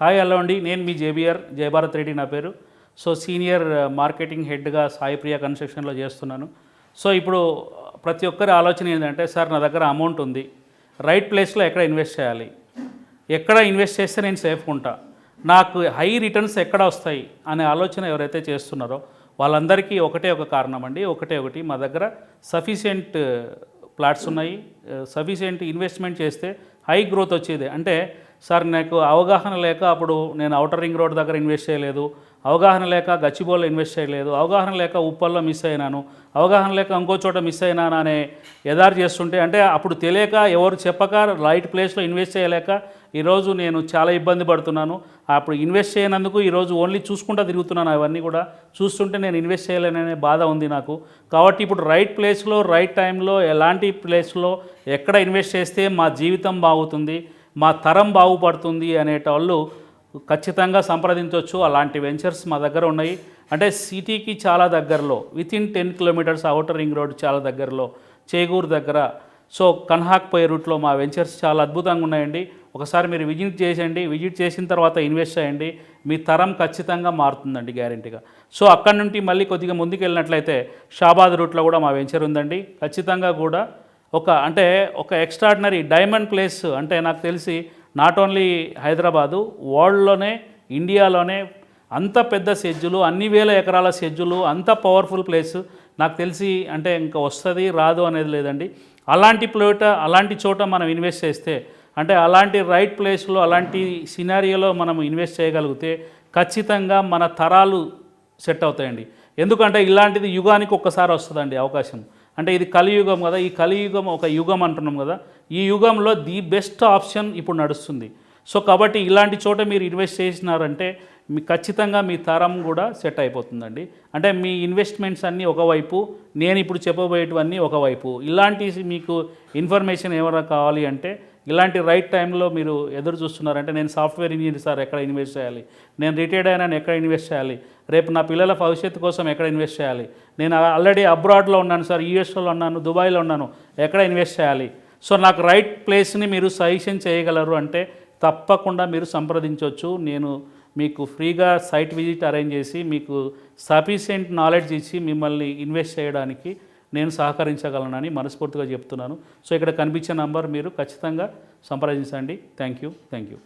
Hi hello అండి. నేను మీ JBR Jayabharat Reddy నా పేరు. సో సీనియర్ మార్కెటింగ్ హెడ్గా సాయి ప్రియ కన్స్ట్రక్షన్లో చేస్తున్నాను. సో ఇప్పుడు ప్రతి ఒక్కరి ఆలోచన ఏంటంటే సార్ నా దగ్గర అమౌంట్ ఉంది. రైట్ ప్లేస్లో ఎక్కడ ఇన్వెస్ట్ చేయాలి? ఎక్కడ ఇన్వెస్ట్ చేస్తే నేను సేఫ్ ఉంటా? నాకు హై రిటర్న్స్ ఎక్కడ వస్తాయి? అనే ఆలోచన ఎవరైతే చేస్తున్నారో వాళ్ళందరికీ ఒకటే ఒక కారణం అండి. ఒకటే ఒకటి మా దగ్గర సఫిషియెంట్ ప్లాట్స్ ఉన్నాయి. సఫిషియెంట్ ఇన్వెస్ట్మెంట్ చేస్తే హై గ్రోత్ వచ్చేది. అంటే సార్ నాకు అవగాహన లేక అప్పుడు నేను అవుటర్ రింగ్ రోడ్ దగ్గర ఇన్వెస్ట్ చేయలేదు. అవగాహన లేక గచ్చిబోల్లో ఇన్వెస్ట్ చేయలేదు. అవగాహన లేక ఉప్పల్లో మిస్ అయినాను. అవగాహన లేక ఇంకో చోట మిస్ అయినాను అనే ఎదారు చేస్తుంటే అంటే అప్పుడు తెలియక ఎవరు చెప్పక రైట్ ప్లేస్లో ఇన్వెస్ట్ చేయలేక ఈరోజు నేను చాలా ఇబ్బంది పడుతున్నాను. అప్పుడు ఇన్వెస్ట్ చేయనందుకు ఈరోజు ఓన్లీ చూసుకుంటా తిరుగుతున్నాను అవన్నీ కూడా. చూస్తుంటే నేను ఇన్వెస్ట్ చేయలేననే బాధ ఉంది నాకు. కాబట్టి ఇప్పుడు రైట్ ప్లేస్లో రైట్ టైంలో ఎలాంటి ప్లేస్లో ఎక్కడ ఇన్వెస్ట్ చేస్తే మా జీవితం బాగుతుంది? మా తరం బాగుపడుతుంది అనేటోళ్ళు ఖచ్చితంగా సంప్రదించవచ్చు అలాంటి వెంచర్స్ మా దగ్గర ఉన్నాయి. అంటే సిటీకి చాలా దగ్గరలో within ten kilometres outer ring road చాలా దగ్గరలో చేగూరు దగ్గర. సో కన్హాక్ పోయే రూట్లో మా వెంచర్స్ చాలా అద్భుతంగా ఉన్నాయండి. ఒకసారి మీరు విజిట్ చేసేయండి. విజిట్ చేసిన తర్వాత ఇన్వెస్ట్ చేయండి. మీ తరం ఖచ్చితంగా మారుతుందండి గ్యారంటీగా. సో అక్కడి నుండి మళ్ళీ కొద్దిగా ముందుకు వెళ్ళినట్లయితే షాబాద్ రూట్లో కూడా మా వెంచర్ ఉందండి. ఖచ్చితంగా కూడా ఒక అంటే ఒక ఎక్స్ట్రాడినరీ డైమండ్ ప్లేస్ అంటే నాకు తెలిసి నాట్ ఓన్లీ హైదరాబాదు వరల్డ్లోనే ఇండియాలోనే అంత పెద్ద సెజ్జులు అన్ని వేల ఎకరాల సెజ్జులు అంత పవర్ఫుల్ ప్లేస్ నాకు తెలిసి అంటే ఇంకా వస్తుంది రాదు అనేది లేదండి. అలాంటి ప్లేట అలాంటి చోట మనం ఇన్వెస్ట్ చేస్తే అంటే అలాంటి రైట్ ప్లేస్లో అలాంటి సినారియోలో మనం ఇన్వెస్ట్ చేయగలిగితే ఖచ్చితంగా మన తరాలు సెట్ అవుతాయండి. ఎందుకంటే ఇలాంటిది యుగానికి ఒక్కసారి వస్తుందండి అవకాశం. అంటే ఇది కలియుగం కదా ఈ కలియుగం ఒక యుగం అంటున్నాం కదా. ఈ యుగంలో ది బెస్ట్ ఆప్షన్ ఇప్పుడు నడుస్తుంది. సో కాబట్టి ఇలాంటి చోట మీరు ఇన్వెస్ట్ చేసినారంటే మీ ఖచ్చితంగా మీ తరం కూడా సెట్ అయిపోతుందండి. అంటే మీ ఇన్వెస్ట్మెంట్స్ అన్నీ ఒకవైపు నేను ఇప్పుడు చెప్పబోయేటివన్నీ ఒకవైపు ఇలాంటి మీకు ఇన్ఫర్మేషన్ ఏమైనా కావాలి అంటే ఇలాంటి రైట్ టైంలో మీరు ఎదురు చూస్తున్నారంటే నేను సాఫ్ట్వేర్ ఇంజనీర్ సార్ ఎక్కడ ఇన్వెస్ట్ చేయాలి? నేను రిటైర్డ్ అయినా ఎక్కడ ఇన్వెస్ట్ చేయాలి? రేపు నా పిల్లల భవిష్యత్తు కోసం ఎక్కడ ఇన్వెస్ట్ చేయాలి? నేను ఆల్రెడీ అబ్రాడ్లో ఉన్నాను సార్ యూఎస్లో ఉన్నాను దుబాయ్లో ఉన్నాను ఎక్కడ ఇన్వెస్ట్ చేయాలి? సో నాకు రైట్ ప్లేస్ని మీరు సజెషన్ చేయగలరు అంటే తప్పకుండా మీరు సంప్రదించవచ్చు. నేను మీకు ఫ్రీగా సైట్ విజిట్ అరేంజ్ చేసి మీకు సఫిషియెంట్ నాలెడ్జ్ ఇచ్చి మిమ్మల్ని ఇన్వెస్ట్ చేయడానికి నేను సహకరించగలనని మనస్ఫూర్తిగా చెప్తున్నాను. సో ఇక్కడ కనిపించే నంబర్ మీరు ఖచ్చితంగా సంప్రదించండి. Thank you. Thank you.